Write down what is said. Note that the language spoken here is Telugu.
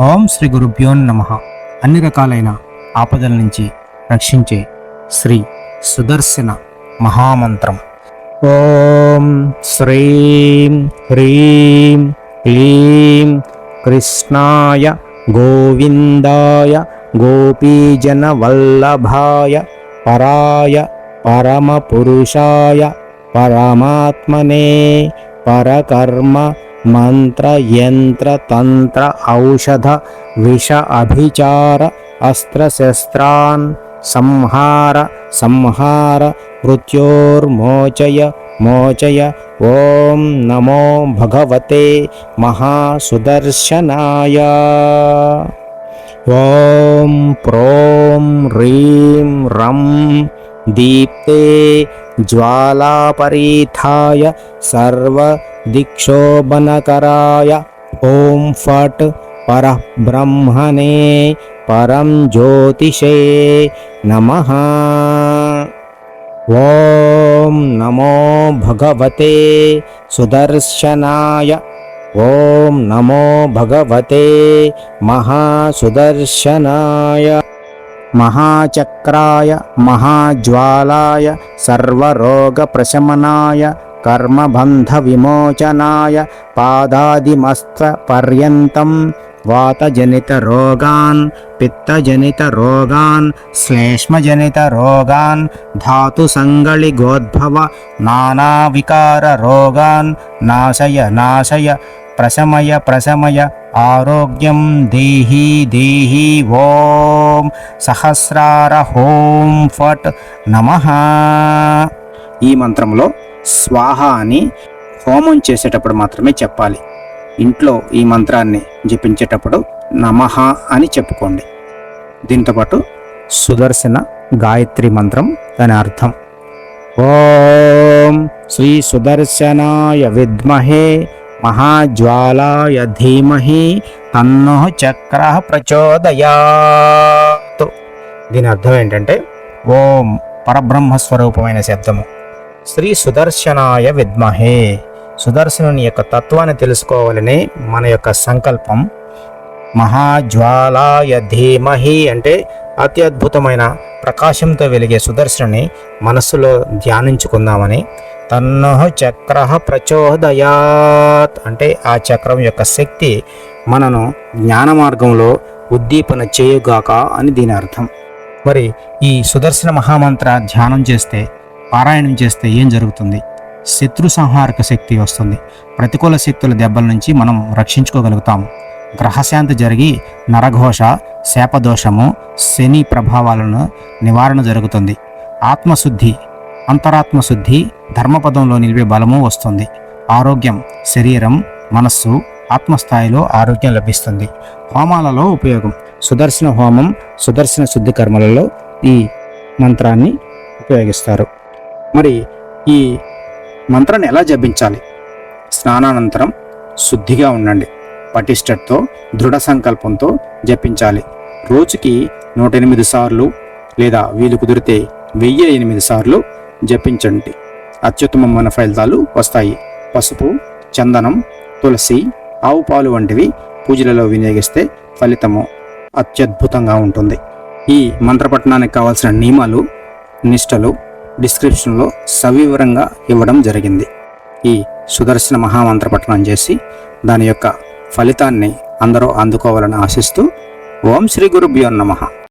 ఓం శ్రీ గురుభ్యో నమ. అన్ని రకాలైన ఆపదల నుంచి రక్షించే శ్రీ సుదర్శన మహామంత్రం. ఓం శ్రీం హ్రీం క్లీం కృష్ణాయ గోవిందాయ గోపీజన వల్లభాయ పరాయ పరమపురుషాయ పరమాత్మనే పరకర్మ మంత్ర యంత్ర తంత్ర ఔషధ విష అభిచార అస్త్రశస్త్రాన్ సంహార సంహార మృత్యోర్మోచయ మోచయ ఓం నమో భగవతే మహాసుదర్శనాయ. ఓం ప్రోం హ్రీం రం దీప్తే జ్వాలాపరీథాయ సర్వ दिक्षोभनकराय ॐ फट् परः ब्रह्मणे परं ज्योतिषे नमः। ॐ नमो भगवते सुदर्शनाय। ॐ नमो भगवते महासुदर्शनाय। महाचक्राय महाज्वालाय सर्वरोगप्रशमनाय। పాదాదిమస్త పర్యంతం వాతజనిత రోగాన్ పిత్తజనిత రోగాన్ శ్లేష్మజనిత రోగాన్ ధాతు సంగళి గోద్భవ నానావికార రోగాన్ నాశయ నాశయ ప్రశమయ ప్రశమయ ఆరోగ్యం దేహి దేహి ఓం సహస్రార హోం ఫట్ నమ ఈ మంత్రంలో స్వాహ అని హోమం చేసేటప్పుడు మాత్రమే చెప్పాలి. ఇంట్లో ఈ మంత్రాన్ని జపించేటప్పుడు నమః అని చెప్పుకోండి. దీంతోపాటు సుదర్శన గాయత్రి మంత్రం దాని అర్థం. ఓం శ్రీ సుదర్శనాయ విద్మహే మహాజ్వాలాయ ధీమహి తన్నో చక్ర ప్రచోదయాత్. దీని అర్థం ఏంటంటే ఓం పరబ్రహ్మ స్వరూపమైన శబ్దము. శ్రీ సుదర్శనాయ విద్మహే. సుదర్శనుని యొక్క తత్వాన్ని తెలుసుకోవాలని మన యొక్క సంకల్పం. మహాజ్వాలాయ ధీమహి అంటే అతి అద్భుతమైన ప్రకాశంతో వెలిగే సుదర్శనుని మనస్సులో ధ్యానించుకుందామని. తన్నః చక్ర ప్రచోదయాత్ అంటే ఆ చక్రం యొక్క శక్తి మనను జ్ఞాన మార్గంలో ఉద్దీపన చేయుగాక అని దీని అర్థం. మరి ఈ సుదర్శన మహామంత్ర ధ్యానం చేస్తే పారాయణం చేస్తే ఏం జరుగుతుంది? శత్రు సంహారక శక్తి వస్తుంది. ప్రతికూల శక్తుల దెబ్బల నుంచి మనం రక్షించుకోగలుగుతాము గ్రహశాంతి జరిగి నరఘోష శాపదోషము శని ప్రభావాలను నివారణ జరుగుతుంది. ఆత్మశుద్ధి అంతరాత్మ శుద్ధి ధర్మపదంలో నిలిపే బలము వస్తుంది. ఆరోగ్యం శరీరం మనస్సు ఆత్మస్థాయిలో ఆరోగ్యం లభిస్తుంది. హోమాలలో ఉపయోగం. సుదర్శన హోమం సుదర్శన శుద్ధి కర్మలలో ఈ మంత్రాన్ని ఉపయోగిస్తారు. మరి ఈ మంత్రాన్ని ఎలా జపించాలి? స్నానానంతరం శుద్ధిగా ఉండండి. పటిష్టతో దృఢ సంకల్పంతో జపించాలి. రోజుకి నూట ఎనిమిది సార్లు లేదా వీలు కుదిరితే వెయ్యి ఎనిమిది సార్లు జపించండి. అత్యుత్తమమైన ఫలితాలు వస్తాయి. పసుపు చందనం తులసి ఆవు పాలు వంటివి పూజలలో వినియోగిస్తే ఫలితము అత్యద్భుతంగా ఉంటుంది. ఈ మంత్రపట్టణానికి కావాల్సిన నియమాలు నిష్టలు డిస్క్రిప్షన్లో సవివరంగా ఇవ్వడం జరిగింది. ఈ సుదర్శన మహామంత్రపఠనం చేసి దాని యొక్క ఫలితాన్ని అందరూ అందుకోవాలని ఆశిస్తూ ఓం శ్రీ గురుభ్యో నమః.